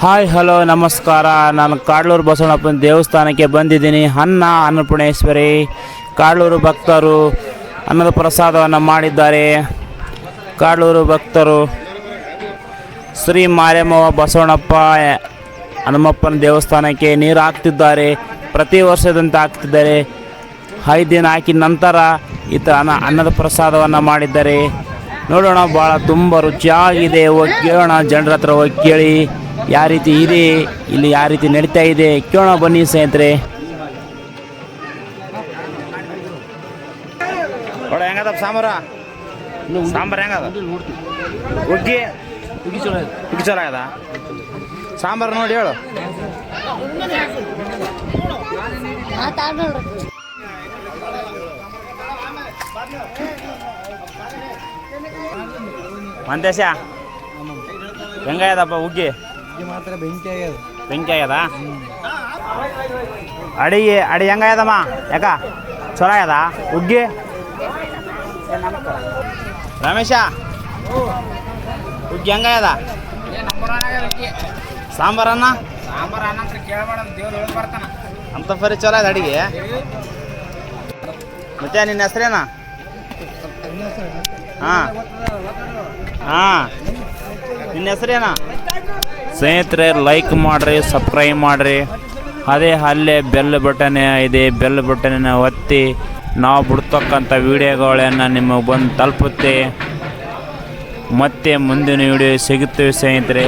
Hi, hello, ನಮಸ್ಕಾರ. ನಾನು ಕಾಡ್ಲೂರು ಬಸವಣ್ಣಪ್ಪನ ದೇವಸ್ಥಾನಕ್ಕೆ ಬಂದಿದ್ದೀನಿ. ಅನ್ನ ಅನ್ನಪೂರ್ಣೇಶ್ವರಿ ಕಾಡ್ಲೂರು ಭಕ್ತರು ಅನ್ನದ ಪ್ರಸಾದವನ್ನು ಮಾಡಿದ್ದಾರೆ. ಕಾಡ್ಲೂರು ಭಕ್ತರು ಶ್ರೀ ಮಾರ್ಯಮ್ಮವ ಬಸವಣ್ಣಪ್ಪ ಹನುಮಪ್ಪನ ದೇವಸ್ಥಾನಕ್ಕೆ ನೀರು ಹಾಕ್ತಿದ್ದಾರೆ. ಪ್ರತಿ ವರ್ಷದಂತೆ ಹಾಕ್ತಿದ್ದಾರೆ. ಐದು ದಿನ ಹಾಕಿದ ನಂತರ ಈತ ಅನ್ನ, ಅನ್ನದ ಪ್ರಸಾದವನ್ನು ಮಾಡಿದ್ದಾರೆ. ನೋಡೋಣ, ಭಾಳ ತುಂಬ ರುಚಿಯಾಗಿದೆ. ಹೋಗಿ ಕೇಳೋಣ, ಜನರ ಹತ್ರ ಹೋಗಿ ಕೇಳಿ. ಯಾವ ರೀತಿ ಇದೆ, ಇಲ್ಲಿ ಯಾವ ರೀತಿ ನಡೀತಾ ಇದೆ, ಕೇಳೋಣ ಬನ್ನಿ ಸ್ನೇಹಿತರೆ. ನೋಡ ಹೆಂಗದ ಸಾಂಬಾರ? ಸಾಂಬಾರು ಹೆಂಗದ? ಉಗ್ಗಿ ಉಗ್ಗಿ ಚಲೋ ಆಗದ ಸಾಂಬಾರು ನೋಡಿ ಹೇಳು. ಮಂತೇಶ ಹೆಂಗಾಯ್ದಪ್ಪ ಉಗ್ಗಿ ಮಾತ್ರ ಬೆಂಕಿ ಆಗ್ಯದ. ಬೆಂಕಿ ಆಗ್ಯದ? ಅಡಿಗೆ ಅಡಿ ಹೆಂಗಾಗ್ಯದಮ್ಮ? ಯಾಕ? ಚಲೋ ಆಗ್ಯದ? ಉಗ್ಗಿ ರಮೇಶ? ಉಗ್ಗಿ ಹೆಂಗಾಗ್ಯದ? ಸಾಂಬಾರನ್ನ ಸಾಂಬಾರ ಅನ್ನ? ದೇವ್ರು ಹೇಳಿ ಬರ್ತಾನ ಅಂತ ಪರಿ ಚಲೋ ಆಯ್ತು ಅಡಿಗೆ? ಮತ್ತೆ ನಿನ್ನ ಹೆಸರೇನಾ? ಹಾಂ. ಹಾಂ. ನಿನ್ನ ಹೆಸ್ರೇನ? ಸ್ನೇಹಿತರೆ ಲೈಕ್ ಮಾಡಿರಿ ಸಬ್ಸ್ಕ್ರೈಬ್ ಮಾಡಿರಿ. ಅದೇ ಅಲ್ಲೇ ಬೆಲ್ ಬಟನ್ ಇದೆ. ಬೆಲ್ ಬಟನ್ನ ಒತ್ತಿ. ನಾವು ಬಿಡ್ತಕ್ಕಂಥ ವಿಡಿಯೋಗಳನ್ನು ನಿಮಗೆ ಬಂದು ತಲುಪುತ್ತೆ. ಮತ್ತೆ ಮುಂದಿನ ವಿಡಿಯೋ ಸಿಗುತ್ತೇವೆ ಸ್ನೇಹಿತರೆ.